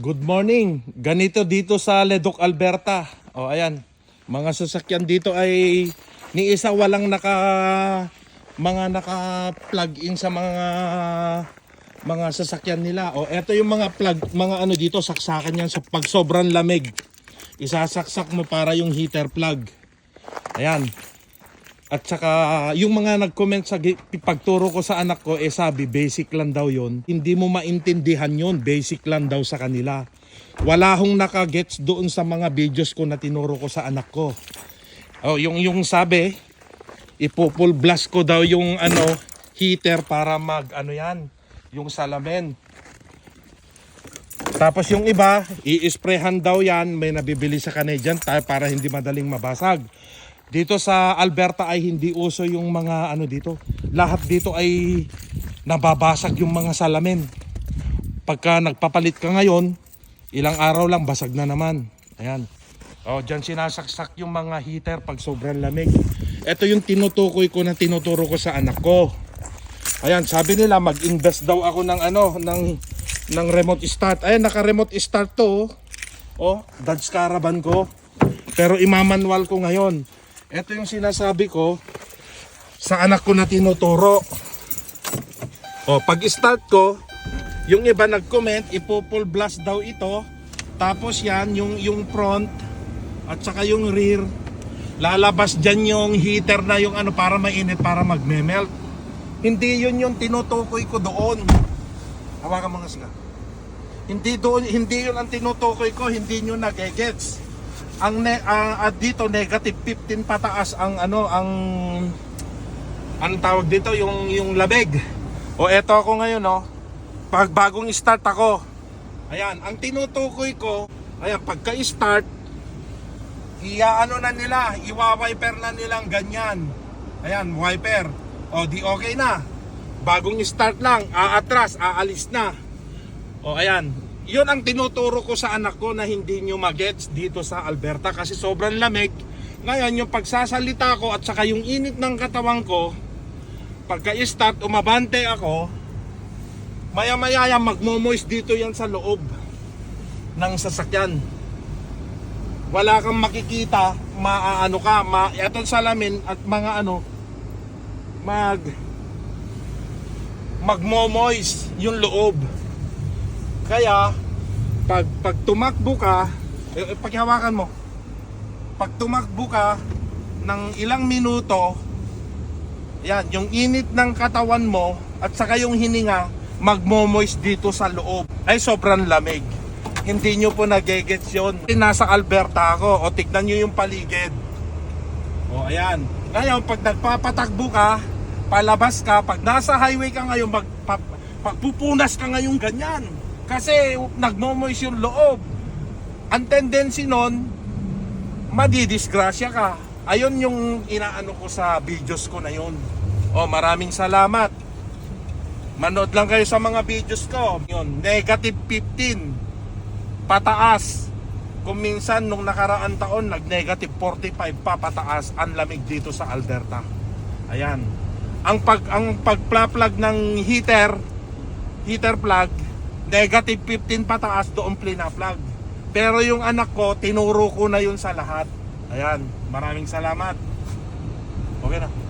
Good morning. Ganito dito sa Ledoc, Alberta. O ayan, mga sasakyan dito ay ni isa walang naka mga naka-plug in sa mga mga sasakyan nila. O eto yung mga plug, mga ano dito saksakan yan sa pag sobrang lamig. Isasaksak mo para yung heater plug. Ayan. At saka yung mga nag-comment sa pagturo ko sa anak ko, eh sabi basic lang daw yon. Hindi mo maintindihan yon, basic lang daw sa kanila. Wala hong nakagets doon sa mga videos ko na tinuro ko sa anak ko. Oh, yung yung sabi, ipupul blast ko daw yung ano heater para mag ano yan, yung salamin. Tapos yung iba, i-sprayhan daw yan, may nabibili sa Canadian Tire para hindi madaling mabasag. Dito sa Alberta ay hindi uso yung mga ano dito. Lahat dito ay nababasag yung mga salamin. Pagka nagpapalit ka ngayon, ilang araw lang basag na naman. Ayan. Oh, diyan sinasaksak yung mga heater pag sobrang lamig. Ito yung tinutukoy ko na tinuturo ko sa anak ko. Ayan, sabi nila mag-invest daw ako ng ano, ng ng remote start. Ayan, naka-remote start to. Oh, oh Dodge Caravan ko. Pero imamanual ko ngayon. Ito yung sinasabi ko sa anak ko na tinuturo. Oh, pag start ko, yung iba nag-comment, ipo-full blast daw ito. Tapos yan, yung yung front at saka yung rear, lalabas diyan yung heater na yung ano para mainit para magme-melt. Hindi yun yung tinutukoy ko doon. Hawakan mo nga sila. Hindi doon, hindi yun ang tinutukoy ko, hindi nyo nagegets. Ang ne, ah, at dito negative 15 pataas ang ano ang ang tawag dito yung yung labeg. O eto ako ngayon no. Pag bagong start ako. Ayan, ang tinutukoy ko, ayan pagka-start iaano na nila, iwa-wiper na nilang ganyan. Ayan, wiper. O di okay na. Bagong start lang, aatras, aalis na. O ayan, yun ang tinuturo ko sa anak ko na hindi nyo magets dito sa Alberta kasi sobrang lamig. Ngayon, yung pagsasalita ko at saka yung init ng katawan ko, pagka-start, umabante ako, maya-maya yan, magmo-moist dito yan sa loob ng sasakyan. Wala kang makikita, maaano ka, ma, etong salamin at mga ano, mag, magmo-moist yung loob. Kaya, pag, pag tumakbo ka, eh, eh, paghawakan mo, pag tumakbo ka ng ilang minuto, yan, yung init ng katawan mo at saka yung hininga, magmo-moist dito sa loob. Ay, sobrang lamig. Hindi nyo po nagegets yun. Nasa Alberta ako, o tignan nyo yung paligid. O, ayan. Ngayon, pag nagpapatakbo ka, palabas ka, pag nasa highway ka ngayon, mag, pa, pagpupunas ka ngayon ganyan. Kasi nagmo-moist yung loob. Ang tendency nun, madidisgrasya ka. Ayun yung inaano ko sa videos ko na yun. O maraming salamat. Manood lang kayo sa mga videos ko. Yun, negative 15. Pataas. Kung minsan nung nakaraan taon, nag-negative 45 pa pataas. Ang lamig dito sa Alberta. Ayan. Ang pag ang pagpla-plug ng heater, heater plug, negative 15 pataas doon plina-plug. Pero yung anak ko, tinuro ko na yun sa lahat. Ayan, maraming salamat. Okay na.